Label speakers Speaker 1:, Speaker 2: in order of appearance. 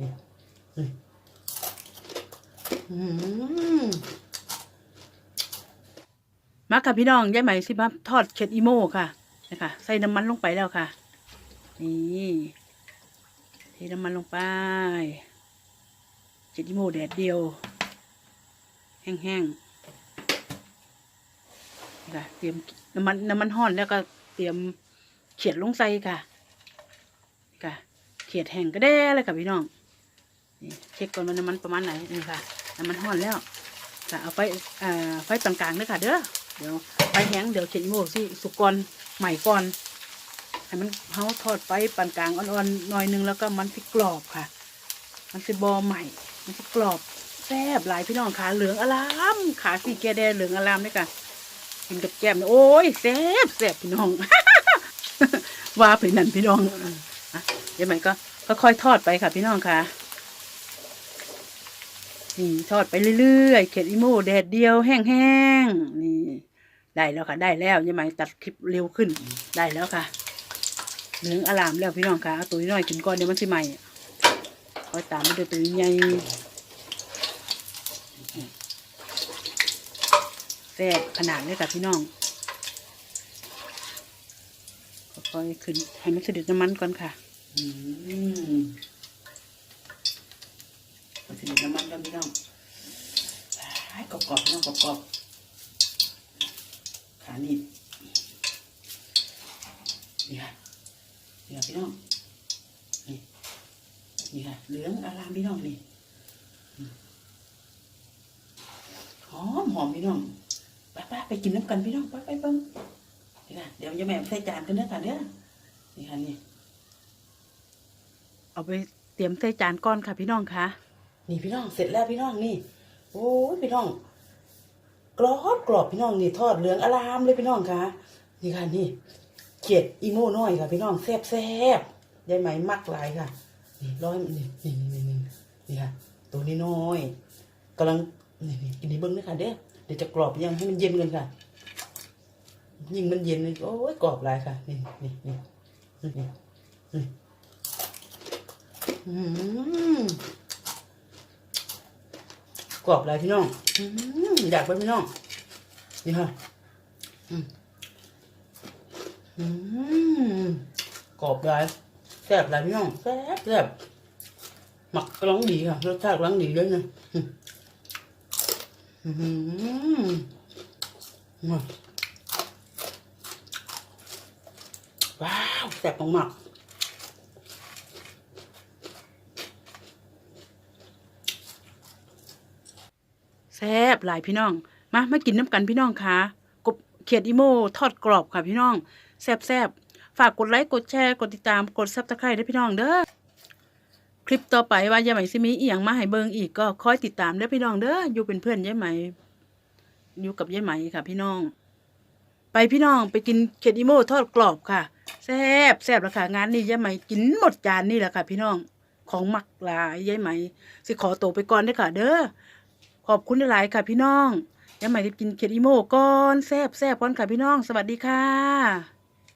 Speaker 1: นี่นี่มา
Speaker 2: ค่ะพี่น้องยายไหมสิมาทอดเข็ดอีโม่ค่ะนะคะใส่น้ำมันลงไปแล้วค่ะ นี่เทน้ำมันลงไปเข็ดอีโม่แดดเดียว แห้งๆนี่ค่ะเตรียมน้ำมันน้ำมันห้อนแล้วก็เตรียมเขียดลงใส่ค่ะนี่ค่ะเขียดแห้งก็ได้เลยค่ะพี่น้อง เช็คก่อนว่าน้ำมันประมาณไหนนี่ค่ะน้ำมันห้อนแล้วค่ะเอาไฟอ่าไฟปานกลางเลยค่ะ เด้อเดี๋ยวไฟแห้งเดี๋ยวเขียดอีโม่สิสุกก่อนใหม่ก่อนให้มันเขาทอดไฟปานกลางอ่อนๆหน่อยนึงแล้วก็มันสิกรอบค่ะ มันสิบอใหม่ มันสิกรอบแซ่บหลายพี่น้องขาเหลืองอลามขาสีแกแดงเหลืองอลามเลยค่ะกินกับแก้มนี่โอ้ยแซ่บแซ่บพี่น้องว่าไปนั่นพี่น้องอะเดี๋ยวม่ก็ก็ค่อยทอดไปค่ะพี่น้องค่ะ นี่ทอดไปเรื่อยๆ เข็ดอีโม่แดดเดียวแห้งๆ นี่ ได้แล้วค่ะได้แล้วยังไงตัดคลิปเร็วขึ้นได้แล้วค่ะเหลืองอลามแล้วพี่น้องค่ะเอาตัวน้อยกินก่อนเดี๋ยวมันสิใหม่คอยตามมาด้วยตัวใหญ่แซ่บขนาดเลยค่ะพี่น้องค่อยขึ้นให้มันสะดุดน้ำมันก่อนค่ะ
Speaker 1: อืม มันจะมีน้ำมันกันพี่น้องให้กรอบๆพี่น้องกรอบๆขาหนีบนี่ค่ะนี่ค่ะพี่น้องนี่นี่ค่ะเหลืองอารามพี่น้องนี่หอมหอมพี่น้องปไปไปกินน้ำกันพี่น้องไปไปเบิ้งนี่ค่ะเดี๋ยวจะแม่ใส่จานกันเด้อค่ะเด้อนี่ค่ะนี่
Speaker 2: เอาไปเตรียมใส่จานก้อนค่ะพี่น้องค่ะ
Speaker 1: นี่พี่น้องเสร็จแล้วพี่น้องนี่ โอ้ยพี่น้อง กรอบกรอบพี่น้องนี่ทอดเหลืองอลามเลยพี่น้องคะนี่ค่ะนี่เขียดอีโม่น้อยค่ะ พี่น้องแซ่บแซ่บยายไหมมักหลายค่ะ นี่ร้อยนี่นี่นี่นี่นี่ค่ะ ตัวนี้น้อยกำลังนี่นี่กินนี่เบิ้งด้วยค่ะเด้อเดี๋ยวจะกรอบยังให้มันเย็นกันค่ะ ยิ่งมันเย็นเลยโอ้ยกรอบหลายค่ะ นี่นี่นี่นี่นี่นี่อืม กรอบเลยพี่น้องอืมอยากไปพี่น้องนี่ค่ะอืมอืมกรอบเลยแซ่บเลยพี่น้องแซ่บแซ่บหมักกำลังดีค่ะรสชาติกำลังดีด้วยนะอืมอืมอืมว้าวแซ่บมากๆ
Speaker 2: ซ่บหลายพี่น้อง มามากินน้ำกันพี่น้องคะกบเขียดอีโม่ทอดกรอบค่ะพี่น้อง แซ่บแซ่บฝากกดไลค์กดแชร์กดติดตามกดซับสไครต์ด้วยพี่น้องเด้อคลิปต่อไปว่ายายไหมซิมีอีหยังมาให้เบิงอีกก็คอยติดตามเด้อพี่น้องเด้ออยู่เป็นเพื่อนยายไหม อยู่กับยายไหมค่ะ พี่น้อง ไปพี่น้องไปกินเขียดอีโม่ทอดกรอบค่ะแซ่บแซ่บแล้วค่ะงานนี้ยายไหมกินหมดจานนี่แหละค่ะ พี่น้องของมักหลายยายไหม สิขอตัวไปก่อนเด้อค่ะ เด้อ ขอบคุณหลายๆค่ะพี่น้องยังไม่ที่กินเขียดอีโม่ก่อนแซบแซบก่อนค่ะพี่น้อง สวัสดีค่ะ